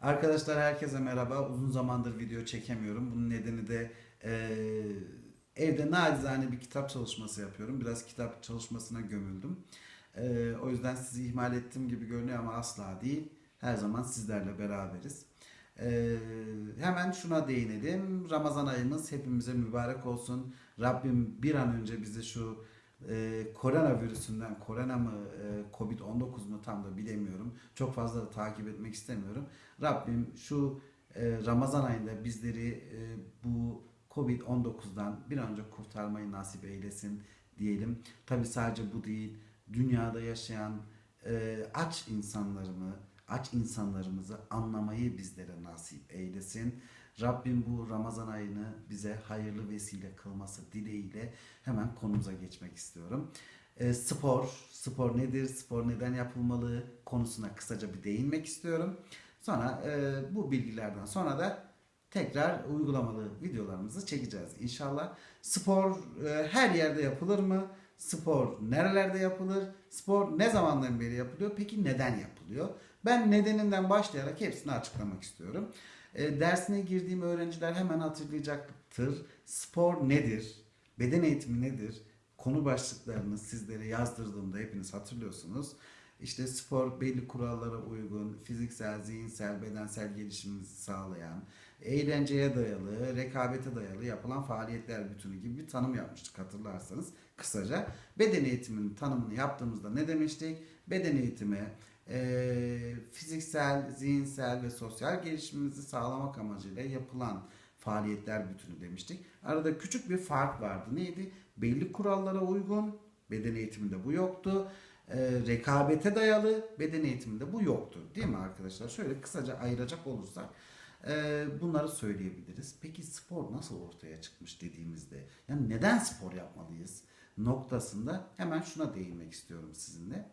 Arkadaşlar herkese merhaba. Uzun zamandır video çekemiyorum. Bunun nedeni de e, evde nacizane bir kitap çalışması yapıyorum. Biraz kitap çalışmasına gömüldüm. E, o yüzden sizi ihmal ettiğim gibi görünüyor ama asla değil. Her zaman sizlerle beraberiz. E, hemen şuna değinelim. Ramazan ayımız hepimize mübarek olsun. Rabbim bir an önce bizi şu e, koronavirüsünden, korona mı, e, Covid-19 mu tam da bilemiyorum. Çok fazla da takip etmek istemiyorum. Rabbim şu e, Ramazan ayında bizleri e, bu Covid-19'dan bir an önce kurtarmayı nasip eylesin diyelim. Tabi sadece bu değil, dünyada yaşayan e, aç insanlarımı, aç insanlarımızı anlamayı bizlere nasip eylesin. Rabbim bu Ramazan ayını bize hayırlı vesile kılması dileğiyle hemen konumuza geçmek istiyorum. E, spor, spor nedir, spor neden yapılmalı konusuna kısaca bir değinmek istiyorum. Sonra e, bu bilgilerden sonra da tekrar uygulamalı videolarımızı çekeceğiz inşallah. Spor e, her yerde yapılır mı? Spor nerelerde yapılır? Spor ne zamandan beri yapılıyor? Peki neden yapılıyor? Ben nedeninden başlayarak hepsini açıklamak istiyorum. E, dersine girdiğim öğrenciler hemen hatırlayacaktır. Spor nedir? Beden eğitimi nedir? Konu başlıklarını sizlere yazdırdığımda hepiniz hatırlıyorsunuz. İşte spor belli kurallara uygun, fiziksel, zihinsel, bedensel gelişimimizi sağlayan, eğlenceye dayalı, rekabete dayalı yapılan faaliyetler bütünü gibi bir tanım yapmıştık hatırlarsanız kısaca. Beden eğitiminin tanımını yaptığımızda ne demiştik? Beden eğitimi e, fiziksel, zihinsel ve sosyal gelişimimizi sağlamak amacıyla yapılan faaliyetler bütünü demiştik. Arada küçük bir fark vardı. Neydi? Belli kurallara uygun, beden eğitiminde bu yoktu. E, rekabete dayalı, beden eğitiminde bu yoktu. Değil mi arkadaşlar? Şöyle kısaca ayıracak olursak e, bunları söyleyebiliriz. Peki spor nasıl ortaya çıkmış dediğimizde, yani neden spor yapmalıyız noktasında hemen şuna değinmek istiyorum sizinle.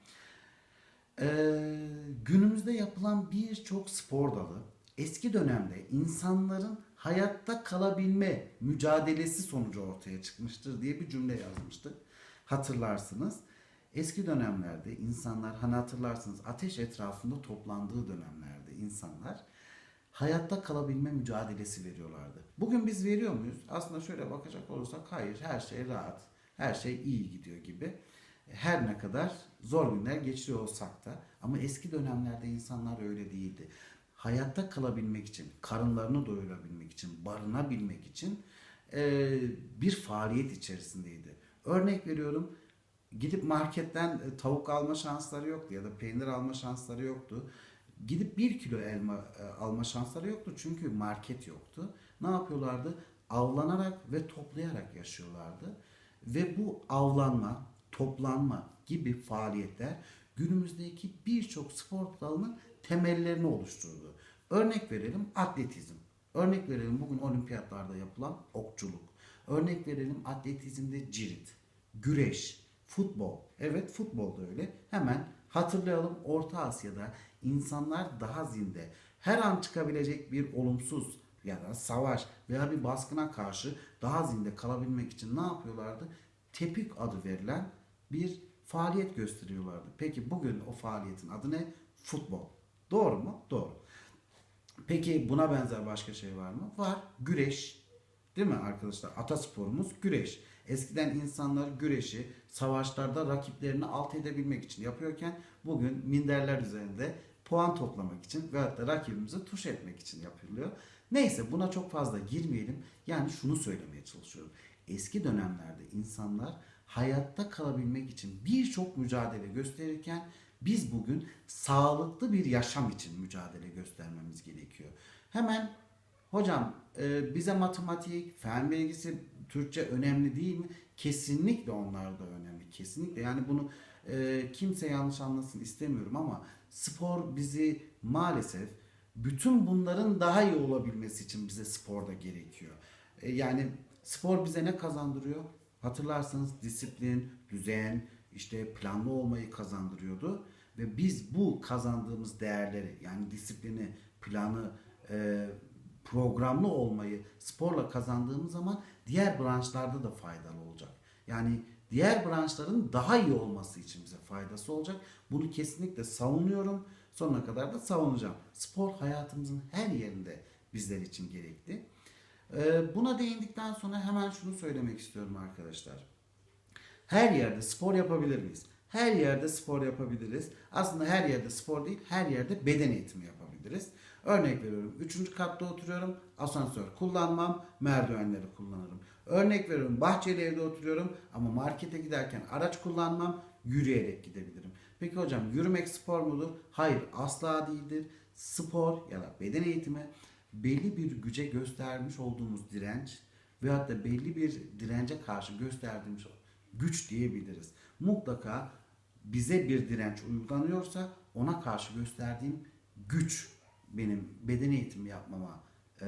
Ee, günümüzde yapılan birçok spor dalı eski dönemde insanların hayatta kalabilme mücadelesi sonucu ortaya çıkmıştır diye bir cümle yazmıştık. Hatırlarsınız. Eski dönemlerde insanlar hani hatırlarsınız ateş etrafında toplandığı dönemlerde insanlar hayatta kalabilme mücadelesi veriyorlardı. Bugün biz veriyor muyuz? Aslında şöyle bakacak olursak hayır her şey rahat, her şey iyi gidiyor gibi her ne kadar zor günler geçiriyor olsak da ama eski dönemlerde insanlar öyle değildi. Hayatta kalabilmek için, karınlarını doyurabilmek için, barınabilmek için e, bir faaliyet içerisindeydi. Örnek veriyorum gidip marketten e, tavuk alma şansları yoktu ya da peynir alma şansları yoktu. Gidip bir kilo elma e, alma şansları yoktu çünkü market yoktu. Ne yapıyorlardı? Avlanarak ve toplayarak yaşıyorlardı. Ve bu avlanma, toplanma gibi faaliyetler günümüzdeki birçok spor dalının temellerini oluşturdu. Örnek verelim atletizm. Örnek verelim bugün olimpiyatlarda yapılan okçuluk. Örnek verelim atletizmde cirit, güreş, futbol. Evet futbol da öyle. Hemen hatırlayalım Orta Asya'da insanlar daha zinde. Her an çıkabilecek bir olumsuz ya da savaş veya bir baskına karşı daha zinde kalabilmek için ne yapıyorlardı? Tepik adı verilen bir faaliyet gösteriyorlardı. Peki bugün o faaliyetin adı ne? Futbol. Doğru mu? Doğru. Peki buna benzer başka şey var mı? Var. Güreş. Değil mi arkadaşlar? Atasporumuz güreş. Eskiden insanlar güreşi savaşlarda rakiplerini alt edebilmek için yapıyorken bugün minderler üzerinde puan toplamak için ve hatta rakibimizi tuş etmek için yapılıyor. Neyse buna çok fazla girmeyelim. Yani şunu söylemeye çalışıyorum. Eski dönemlerde insanlar hayatta kalabilmek için birçok mücadele gösterirken biz bugün sağlıklı bir yaşam için mücadele göstermemiz gerekiyor. Hemen hocam e, bize matematik, fen bilgisi, Türkçe önemli değil mi? Kesinlikle onlar da önemli. Kesinlikle yani bunu e, kimse yanlış anlasın istemiyorum ama spor bizi maalesef bütün bunların daha iyi olabilmesi için bize spor da gerekiyor. E, yani spor bize ne kazandırıyor? Hatırlarsanız disiplin, düzen, işte planlı olmayı kazandırıyordu. Ve biz bu kazandığımız değerleri yani disiplini, planı, e, programlı olmayı sporla kazandığımız zaman diğer branşlarda da faydalı olacak. Yani diğer branşların daha iyi olması için bize faydası olacak. Bunu kesinlikle savunuyorum. sonuna kadar da savunacağım. Spor hayatımızın her yerinde bizler için gerekli. Ee, buna değindikten sonra hemen şunu söylemek istiyorum arkadaşlar. Her yerde spor yapabilir miyiz? Her yerde spor yapabiliriz. Aslında her yerde spor değil, her yerde beden eğitimi yapabiliriz. Örnek veriyorum. Üçüncü katta oturuyorum. Asansör kullanmam. Merdivenleri kullanırım. Örnek veriyorum. Bahçeli evde oturuyorum ama markete giderken araç kullanmam. Yürüyerek gidebilirim. Peki hocam yürümek spor mudur? Hayır asla değildir. Spor ya da beden eğitimi belli bir güce göstermiş olduğumuz direnç veyahut da belli bir dirence karşı gösterdiğimiz güç diyebiliriz. Mutlaka bize bir direnç uygulanıyorsa ona karşı gösterdiğim güç benim beden eğitimi yapmama e,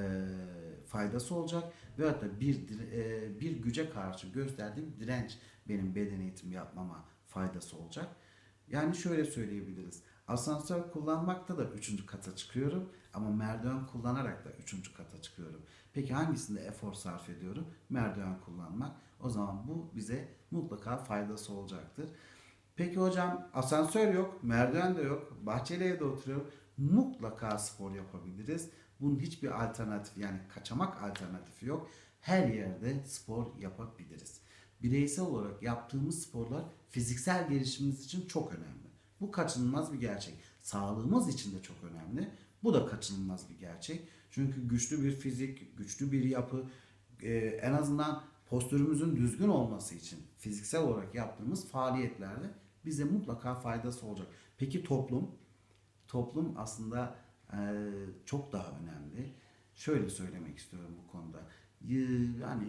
faydası olacak veyahut da bir e, bir güce karşı gösterdiğim direnç benim beden eğitimi yapmama faydası olacak. Yani şöyle söyleyebiliriz. Asansör kullanmakta da üçüncü kata çıkıyorum ama merdiven kullanarak da üçüncü kata çıkıyorum. Peki hangisinde efor sarf ediyorum? Merdiven kullanmak. O zaman bu bize mutlaka faydası olacaktır. Peki hocam asansör yok, merdiven de yok, bahçeli evde oturuyorum. Mutlaka spor yapabiliriz. Bunun hiçbir alternatif yani kaçamak alternatifi yok. Her yerde spor yapabiliriz. Bireysel olarak yaptığımız sporlar fiziksel gelişimimiz için çok önemli. Bu kaçınılmaz bir gerçek. Sağlığımız için de çok önemli. Bu da kaçınılmaz bir gerçek. Çünkü güçlü bir fizik, güçlü bir yapı, e, en azından postürümüzün düzgün olması için fiziksel olarak yaptığımız faaliyetlerde bize mutlaka faydası olacak. Peki toplum? Toplum aslında e, çok daha önemli. Şöyle söylemek istiyorum bu konuda. Yani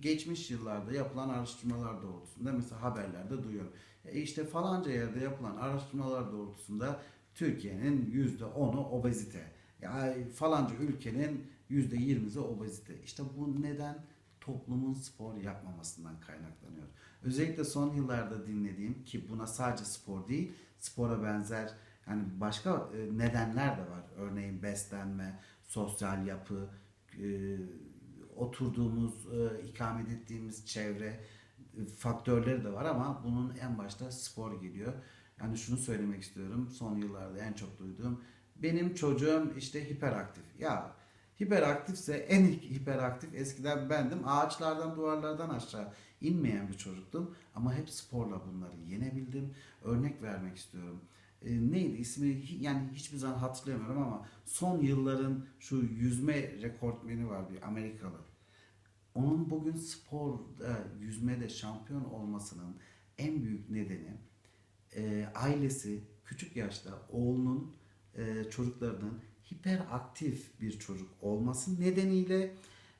geçmiş yıllarda yapılan araştırmalar doğrultusunda mesela haberlerde duyuyorum. E işte falanca yerde yapılan araştırmalar doğrultusunda Türkiye'nin yüzde onu obezite. Yani falanca ülkenin yüzde yirmisi obezite. İşte bu neden? Toplumun spor yapmamasından kaynaklanıyor. Özellikle son yıllarda dinlediğim ki buna sadece spor değil, spora benzer yani başka e, nedenler de var. Örneğin beslenme, sosyal yapı, e, oturduğumuz, e, ikamet ettiğimiz çevre faktörleri de var ama bunun en başta spor geliyor. Yani şunu söylemek istiyorum. Son yıllarda en çok duyduğum benim çocuğum işte hiperaktif. Ya hiperaktifse en hiperaktif eskiden bendim. Ağaçlardan, duvarlardan aşağı inmeyen bir çocuktum ama hep sporla bunları yenebildim. Örnek vermek istiyorum. E, neydi ismi yani hiçbir zaman hatırlayamıyorum ama son yılların şu yüzme rekortmeni var bir Amerikalı. Onun bugün sporda yüzmede şampiyon olmasının en büyük nedeni e, ailesi küçük yaşta oğlunun e, çocuklarının hiperaktif bir çocuk olması nedeniyle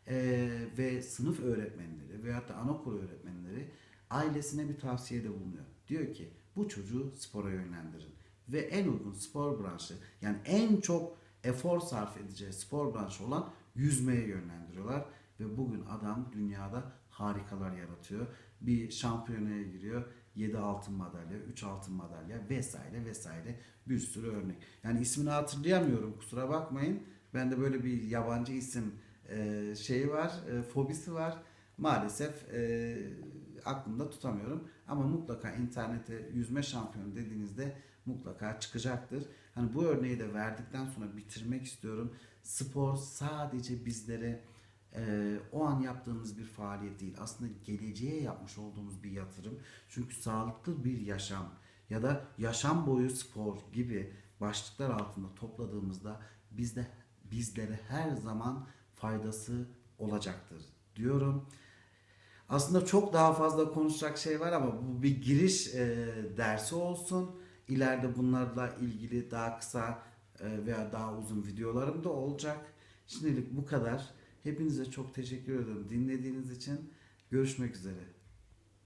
e, ve sınıf öğretmenleri veyahut da anaokulu öğretmenleri ailesine bir tavsiyede bulunuyor. Diyor ki bu çocuğu spora yönlendirin ve en uygun spor branşı yani en çok efor sarf edeceği spor branşı olan yüzmeye yönlendiriyorlar ve bugün adam dünyada harikalar yaratıyor. Bir şampiyonaya giriyor. 7 altın madalya, 3 altın madalya vesaire vesaire bir sürü örnek. Yani ismini hatırlayamıyorum kusura bakmayın. Bende böyle bir yabancı isim e, şeyi var, e, fobisi var. Maalesef e, aklımda tutamıyorum. Ama mutlaka internete yüzme şampiyonu dediğinizde mutlaka çıkacaktır. Hani bu örneği de verdikten sonra bitirmek istiyorum. Spor sadece bizlere e, o an yaptığımız bir faaliyet değil. Aslında geleceğe yapmış olduğumuz bir yatırım. Çünkü sağlıklı bir yaşam ya da yaşam boyu spor gibi başlıklar altında topladığımızda bizde bizlere her zaman faydası olacaktır diyorum. Aslında çok daha fazla konuşacak şey var ama bu bir giriş e, dersi olsun. İleride bunlarla ilgili daha kısa e, veya daha uzun videolarım da olacak. Şimdilik bu kadar. Hepinize çok teşekkür ederim dinlediğiniz için. Görüşmek üzere.